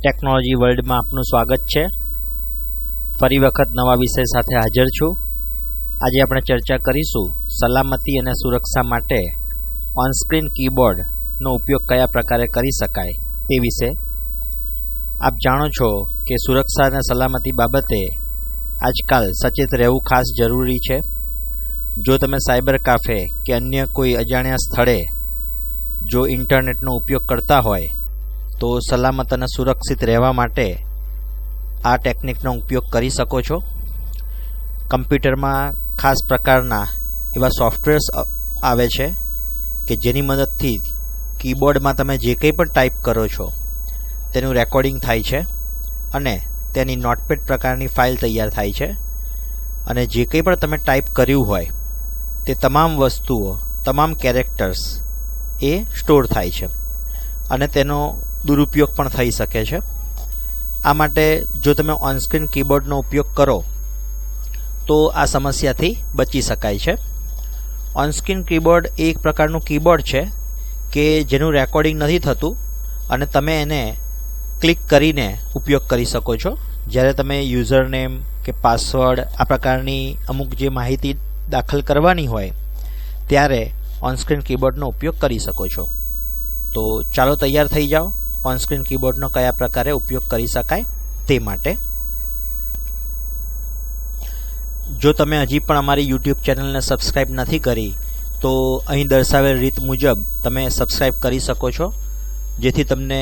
Technology વર્લ્ડમાં આપનું સ્વાગત છે. ફરી વખત નવા વિષય સાથે હાજર છું. આજે આપણે ચર્ચા કરીશું સલામતી અને સુરક્ષા માટે ઓનસ્ક્રીન કીબોર્ડનો ઉપયોગ કયા પ્રકારે કરી શકાય તે વિશે. આપ જાણો છો કે સુરક્ષા અને સલામતી બાબતે આજકાલ સચેત રહેવું ખાસ જરૂરી છે. જો તમે સાયબર કાફે કે અન્ય કોઈ અજાણ્યા સ્થળે જો ઇન્ટરનેટનો ઉપયોગ કરતા હોય તો સલામત અને સુરક્ષિત રહેવા માટે આ ટેકનિકનો ઉપયોગ કરી શકો છો. કમ્પ્યુટરમાં ખાસ પ્રકારના એવા સોફ્ટવેર્સ આવે છે કે જેની મદદથી કીબોર્ડમાં તમે જે કંઈ પણ ટાઈપ કરો છો, તેનું રેકોર્ડિંગ થાય છે અને તેની નોટપેડ પ્રકારની ફાઇલ તૈયાર થાય છે અને જે કંઈ પણ તમે ટાઈપ કર્યું હોય, તે તમામ વસ્તુઓ, તમામ કેરેક્ટર્સ એ સ્ટોર થાય છે. અને તેનો દુરુપયોગ પણ થઈ શકે છે. આ માટે જો તમે ઓનસ્ક્રીન કીબોર્ડનો ઉપયોગ કરો, તો આ સમસ્યાથી બચી શકાય છે. ઓનસ્ક્રીન કીબોર્ડ એ એક પ્રકારનું કીબોર્ડ છે કે જેનું રેકોર્ડિંગ નથી થતું અને તમે એને ક્લિક કરીને ઉપયોગ કરી શકો છો. જ્યારે તમે યુઝર નેમ કે પાસવર્ડ આ પ્રકારની અમુક જે માહિતી દાખલ કરવાની હોય, ત્યારે ઓનસ્ક્રીન કીબોર્ડનો ઉપયોગ કરી શકો છો. તો ચાલો તૈયાર થઈ જાઓ. ઓનસ્ક્રીન કીબોર્ડનો કયા પ્રકારે ઉપયોગ કરી શકાય તે માટે. જો તમે હજી પણ અમારી યુટ્યુબ ચેનલને સબસ્ક્રાઈબ નથી કરી, તો અહીં દર્શાવેલ રીત મુજબ તમે સબસ્ક્રાઈબ કરી શકો છો, જેથી તમને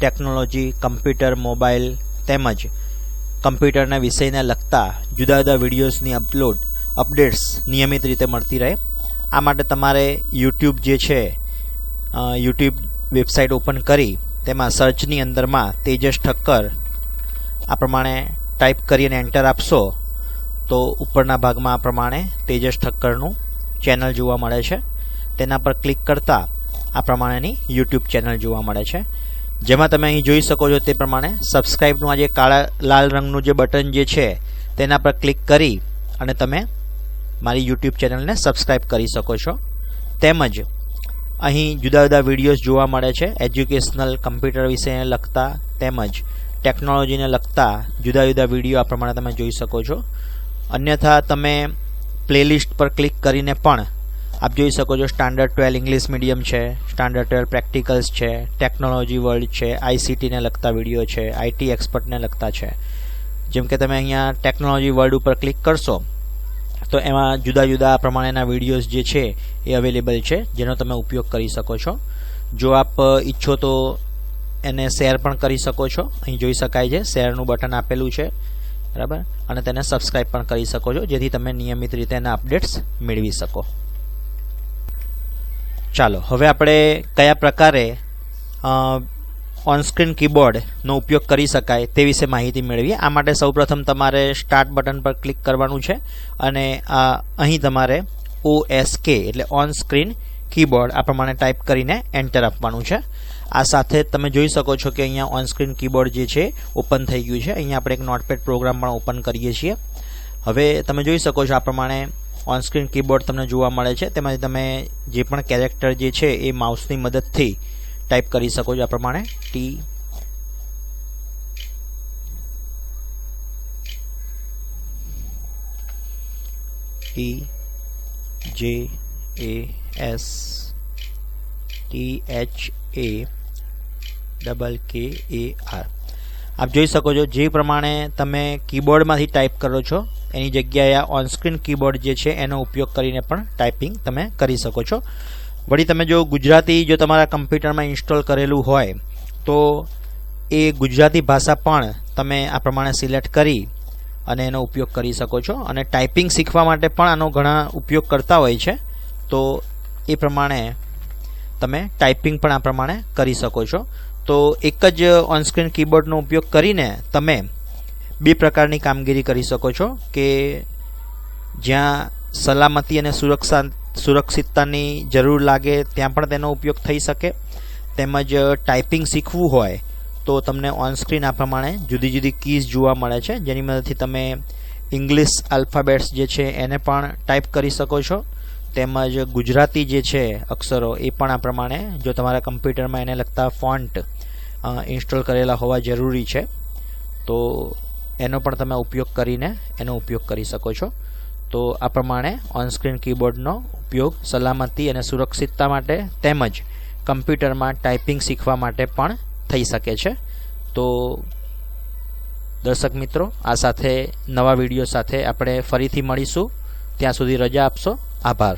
ટેકનોલોજી, કમ્પ્યુટર મોબાઈલ તેમજ કમ્પ્યુટરના વિષયને લગતા જુદા જુદા વિડીયોઝની અપલોડ, અપડેટ્સ નિયમિત રીતે મળતી રહે. આ માટે તમારે યુટ્યુબ જે છે યુટ્યુબ વેબસાઇટ ઓપન કરી તેમાં સર્ચની અંદરમાં તેજસ ઠક્કર આ પ્રમાણે ટાઈપ કરીને એન્ટર આપશો, તો ઉપરના ભાગમાં આ પ્રમાણે તેજસ ઠક્કરનું ચેનલ જોવા મળે છે. તેના પર ક્લિક કરતાં આ પ્રમાણેની યુટ્યુબ ચેનલ જોવા મળે છે. જેમાં તમે અહીં જોઈ શકો છો તે પ્રમાણે સબસ્ક્રાઈબનું આ જે કાળા, લાલ રંગનું જે બટન જે છે, તેના પર ક્લિક કરી અને તમે મારી યુટ્યુબ ચેનલને સબસ્ક્રાઈબ કરી શકો છો. તેમજ અહીં જુદા જુદા વિડીયોઝ જોવા મળે છે. એજ્યુકેશનલ કમ્પ્યુટર વિષયને લગતા તેમજ ટેકનોલોજીને લગતા જુદા જુદા વીડિયો આ પ્રમાણે તમે જોઈ શકો છો. અન્યથા તમે પ્લેલિસ્ટ પર ક્લિક કરીને પણ આપ જોઈ શકો છો સ્ટાન્ડર્ડ ટ્વેલ્વ ઇંગ્લિશ મીડિયમ છે સ્ટાન્ડર્ડ ટ્વેલ્વ પ્રેક્ટિકલ્સ છે ટેકનોલોજી વર્લ્ડ છે આઈસીટીને લગતા વીડિયો છે આઈટી એક્સપર્ટને લગતા છે. જેમ કે તમે અહીંયા ટેકનોલોજી વર્લ્ડ ઉપર ક્લિક કરશો તો એમાં જુદા જુદા પ્રમાણેના વિડીયોઝ જે છે એ અવેલેબલ છે, જેનો તમે ઉપયોગ કરી શકો છો. જો આપ ઈચ્છો તો એને શેર પણ કરી શકો છો. અહીં જોઈ શકાય છે શેરનું બટન આપેલું છે. બરાબર? અને તેને સબસ્ક્રાઈબ પણ કરી શકો છો, જેથી તમે નિયમિત રીતે એના અપડેટ્સ મેળવી શકો. ચાલો, હવે આપણે કયા પ્રકારે ઓનસ્ક્રીન કીબોર્ડનો ઉપયોગ કરી શકાય તે વિશે માહિતી મેળવીએ. આ માટે સૌપ્રથમ તમારે સ્ટાર્ટ બટન પર ક્લિક કરવાનું છે અને અહીં તમારે ઓ એસ કે એટલે ઓનસ્ક્રીન કીબોર્ડ આ પ્રમાણે ટાઈપ કરીને એન્ટર આપવાનું છે. આ સાથે તમે જોઈ શકો છો કે અહીંયા ઓનસ્ક્રીન કીબોર્ડ જે છે ઓપન થઈ ગયું છે. અહીંયા આપણે એક નોટપેડ પ્રોગ્રામ પણ ઓપન કરીએ છીએ. હવે તમે જોઈ શકો છો આ પ્રમાણે ઓનસ્ક્રીન કીબોર્ડ તમને જોવા મળે છે. તેમાંથી તમે જે પણ કેરેક્ટર જે છે એ માઉસની મદદથી ટાઈપ કરી શકો છો આ પ્રમાણે. T T J A S T H A double K A R આપ જોઈ શકો છો જે પ્રમાણે તમે કીબોર્ડમાંથી ટાઈપ કરો છો, એની જગ્યાએ આ ઓનસ્ક્રીન કીબોર્ડ જે છે, એનો ઉપયોગ કરીને પણ ટાઈપિંગ તમે કરી શકો છો. વળી તમે જો ગુજરાતી જો તમારા કમ્પ્યુટરમાં ઇન્સ્ટોલ કરેલું હોય, તો એ ગુજરાતી ભાષા પણ તમે આ પ્રમાણે સિલેક્ટ કરી અને એનો ઉપયોગ કરી શકો છો. અને ટાઈપિંગ શીખવા માટે પણ આનો ઘણા ઉપયોગ કરતા હોય છે. તો એ પ્રમાણે તમે ટાઈપિંગ પણ આ પ્રમાણે કરી શકો છો. તો એક જ ઓનસ્ક્રીન કીબોર્ડનો ઉપયોગ કરીને તમે બે પ્રકારની કામગીરી કરી શકો છો કે જ્યાં સલામતી અને સુરક્ષા સુરક્ષિતતાની જરૂર લાગે ત્યાં પણ તેનો ઉપયોગ થઈ શકે. તેમજ ટાઈપિંગ શીખવું હોય તો તમને ઓનસ્ક્રીન આ પ્રમાણે જુદી જુદી કીઝ જોવા મળે છે. જેની મદદથી તમે ઇંગ્લિશ આલ્ફાબેટ્સ જે છે એને પણ ટાઈપ કરી શકો છો. તેમજ, ગુજરાતી જે છે અક્ષરો એ પણ આ પ્રમાણે જો તમારા કમ્પ્યુટરમાં એને લગતા ફોન્ટ ઇન્સ્ટોલ કરેલા હોવા જરૂરી છે, તો એનો પણ તમે ઉપયોગ કરીને એનો ઉપયોગ કરી શકો છો. તો આ પ્રમાણે ઓનસ્ક્રીન કીબોર્ડનો ઉપયોગ સલામતી અને સુરક્ષિતતા માટે તેમજ કમ્પ્યુટરમાં ટાઈપિંગ શીખવા માટે પણ થઈ શકે છે. તો દર્શક મિત્રો, આ સાથે નવા વીડિયો સાથે આપણે ફરીથી મળીશું. ત્યાં સુધી રજા આપશો. આભાર.